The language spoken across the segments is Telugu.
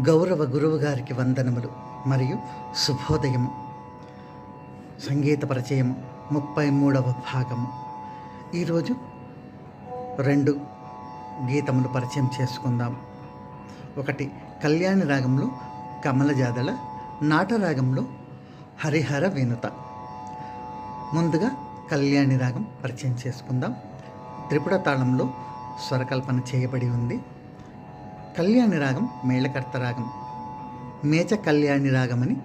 గౌరవ గురువు గారికి వందనములు మరియు శుభోదయము. సంగీత పరిచయము ముప్పై మూడవ భాగము. ఈరోజు రెండు గీతములు పరిచయం చేసుకుందాం. ఒకటి కళ్యాణి రాగంలో కమలజాదల నాటరాగంలో హరిహర వినుత ముందుగా కళ్యాణి రాగం పరిచయం చేసుకుందాం. త్రిపుర తాళంలో స్వరకల్పన చేయబడి ఉంది. కళ్యాణి రాగం మేళకర్త రాగం మేచ కళ్యాణి రాగం అని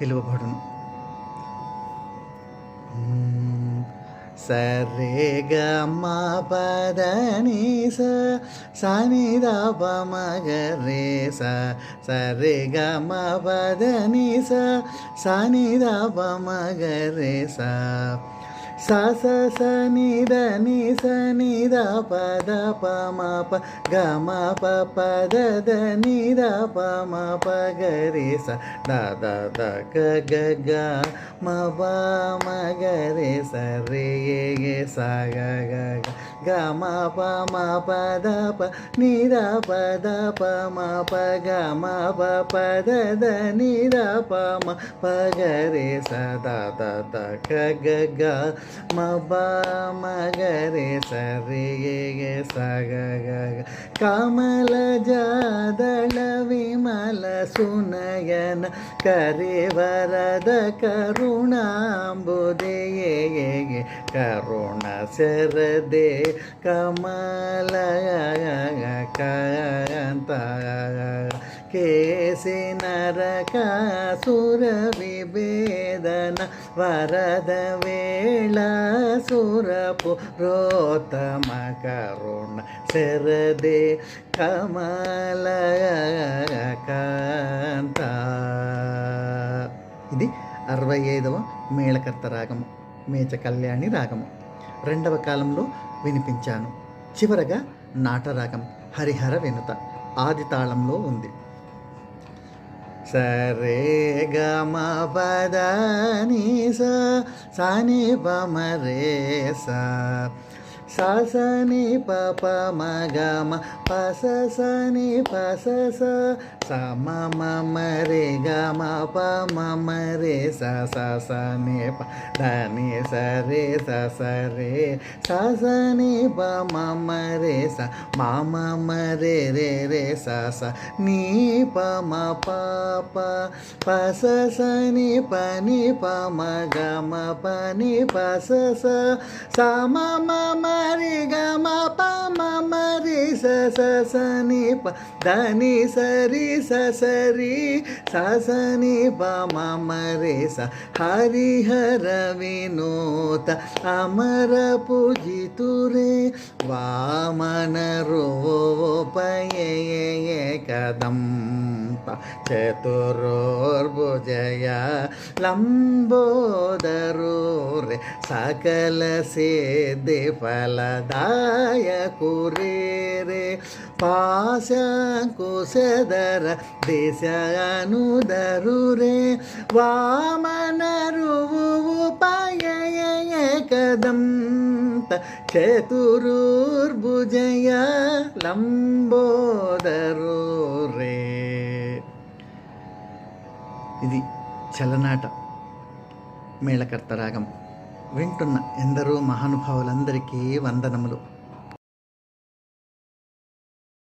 పిలువబడును. సరే గ పద ని స సని ద గ రే స సరే గ పద ని స సని ద గ రే స స స స ని ద ని స ని ద ప ద ప మ ప గ మ ప ప ద ద ని ద ప మ ప గ రే స ద ద ద గ గ గ మ ప మ గ రే స రే ఏ ఏ స గ గ గ గ మ ప మ ప ద ప ని ద ప ద ప మ ప గ మ ప ప ద ద ని ద ప మ ప గ రే స ద ద ద గ గ గ மப மகரே சரேய சக கமல ஜாதள விமல சுனயன கரிவரத கருணாம்புதேயே கருண செரதே கமல கந்த கேசி நரகாசுர விபே వేదన వరద వరద వేళ సురపు రోతమ కరుణ శరదే కమల కాంత. ఇది అరవై ఐదవ మేళకర్త రాగము మేచ కళ్యాణి రాగము. రెండవ కాలంలో వినిపించాను. చివరగా నాటరాగం హరిహర వినుత ఆది తాళంలో ఉంది. சரே கம பத நீ ச சனி பமரே ச சாசனி பாப மகம பசசனி பசச. சம மம ரே கம ப மம ரே சசனி ப. தனி சரே சசரே. சாசனி ப மம ரே ச மம ரே ரே ரே சச. நீ ப ம பாப பசசனி பனி ப மகம பனி பசச. சம மம ದಾರಿ ಗಮ ಪಮ ಮರಿ ಸ ಸನಿ ಪ ಧನಿ ಸರಿ ಸ ಸರಿ ಸ ಸನಿ ಪ ಮರಿ ಸ ಹರಿಹರ ವಿನೋತ ಅಮರ ಪೂಜಿತು ರೇ ವಾಮನ ರೂಪಯೇ ಕದಂ ಚತುರೋರ್ಭುಜಯ ಲಂಬೋದರೂರೆ ಸಕಲ ಸಿದ್ಧಿ ಫಲದಾಯ ಕುರೇರೆ ಪಾಶಂಕುಶದರ ದಿಶಾನುದರುರೆ ವಾಮನರುವು ಪಯಯ ಕದಂ ಚತುರೂರ್ಭುಜಯ ಲಂಬೋದರೂರೆ ఇది చలనాట. మేళకర్త రాగం. వింటున్న ఎందరో మహానుభావులందరికీ వందనములు.